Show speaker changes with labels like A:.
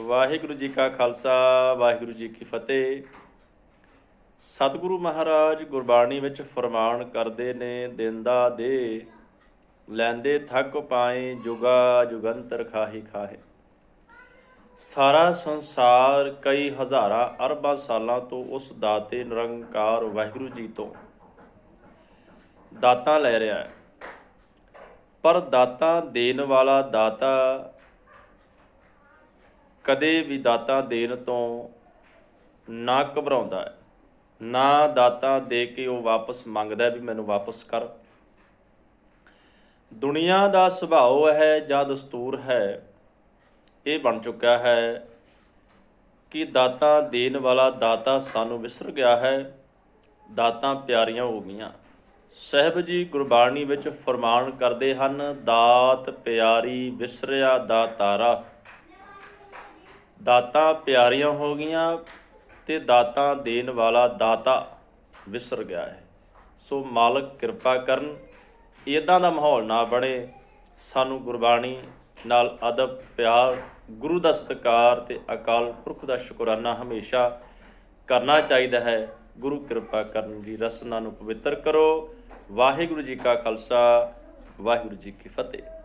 A: ਵਾਹਿਗੁਰੂ ਜੀ ਕਾ ਖਾਲਸਾ, ਵਾਹਿਗੁਰੂ ਜੀ ਕੀ ਫਤਿਹ। ਸਤਿਗੁਰੂ ਮਹਾਰਾਜ ਗੁਰਬਾਣੀ ਵਿੱਚ ਫਰਮਾਨ ਕਰਦੇ ਨੇ, ਦਿੰਦਾ ਦੇ, ਲੈਂਦੇ ਥੱਕ ਪਾਏ, ਜੁਗਾ ਜੁਗੰਤਰ ਖਾਹੀ ਖਾਹੇ। ਸਾਰਾ ਸੰਸਾਰ ਕਈ ਹਜ਼ਾਰਾਂ ਅਰਬਾਂ ਸਾਲਾਂ ਤੋਂ ਉਸ ਦਾਤੇ ਨਿਰੰਕਾਰ ਵਾਹਿਗੁਰੂ ਜੀ ਤੋਂ ਦਾਤਾਂ ਲੈ ਰਿਹਾ ਹੈ। ਪਰ ਦਾਤਾਂ ਦੇਣ ਵਾਲਾ ਦਾਤਾ ਕਦੇ ਵੀ ਦਾਤਾ ਦੇਣ ਤੋਂ ਨਾ ਘਬਰਾਉਂਦਾ ਹੈ। ਨਾ ਦਾਤਾ ਦੇ ਕੇ ਉਹ ਵਾਪਸ ਮੰਗਦਾ ਵੀ ਮੈਨੂੰ ਵਾਪਸ ਕਰ। ਦੁਨੀਆ ਦਾ ਸੁਭਾਅ ਹੈ ਜਾਂ ਦਸਤੂਰ ਹੈ, ਇਹ ਬਣ ਚੁੱਕਾ ਹੈ ਕਿ ਦਾਤਾ ਦੇਣ ਵਾਲਾ ਦਾਤਾ ਸਾਨੂੰ ਵਿਸਰ ਗਿਆ ਹੈ, ਦਾਤਾਂ ਪਿਆਰੀਆਂ ਹੋ ਗਈਆਂ। ਸਹਿਬ ਜੀ ਗੁਰਬਾਣੀ ਵਿੱਚ ਫਰਮਾਨ ਕਰਦੇ ਹਨ, ਦਾਤ ਪਿਆਰੀ ਵਿਸਰਿਆ ਦਾਤਾਰਾ ਦਾਤਾਂ ਪਿਆਰੀਆਂ ਹੋ ਗਈਆਂ ਤੇ ਦਾਤਾਂ ਦੇਣ ਵਾਲਾ ਦਾਤਾ ਵਿਸਰ ਗਿਆ ਹੈ। ਸੋ ਮਾਲਕ ਕਿਰਪਾ ਕਰਨ ਇਦਾਂ ਦਾ ਮਾਹੌਲ ਨਾ ਬਣੇ। ਸਾਨੂੰ ਗੁਰਬਾਣੀ ਨਾਲ ਅਦਬ, ਪਿਆਰ, ਗੁਰੂ ਦਾ ਸਤਿਕਾਰ ਤੇ ਅਕਾਲ ਪੁਰਖ ਦਾ ਸ਼ੁਕਰਾਨਾ ਹਮੇਸ਼ਾ ਕਰਨਾ ਚਾਹੀਦਾ ਹੈ। ਗੁਰੂ ਕਿਰਪਾ ਕਰਨ ਦੀ ਰਸਨਾ ਨੂੰ ਪਵਿੱਤਰ ਕਰੋ। ਵਾਹਿਗੁਰੂ ਜੀ ਕਾ ਖਾਲਸਾ, ਵਾਹਿਗੁਰੂ ਜੀ ਕੀ ਫਤਿਹ।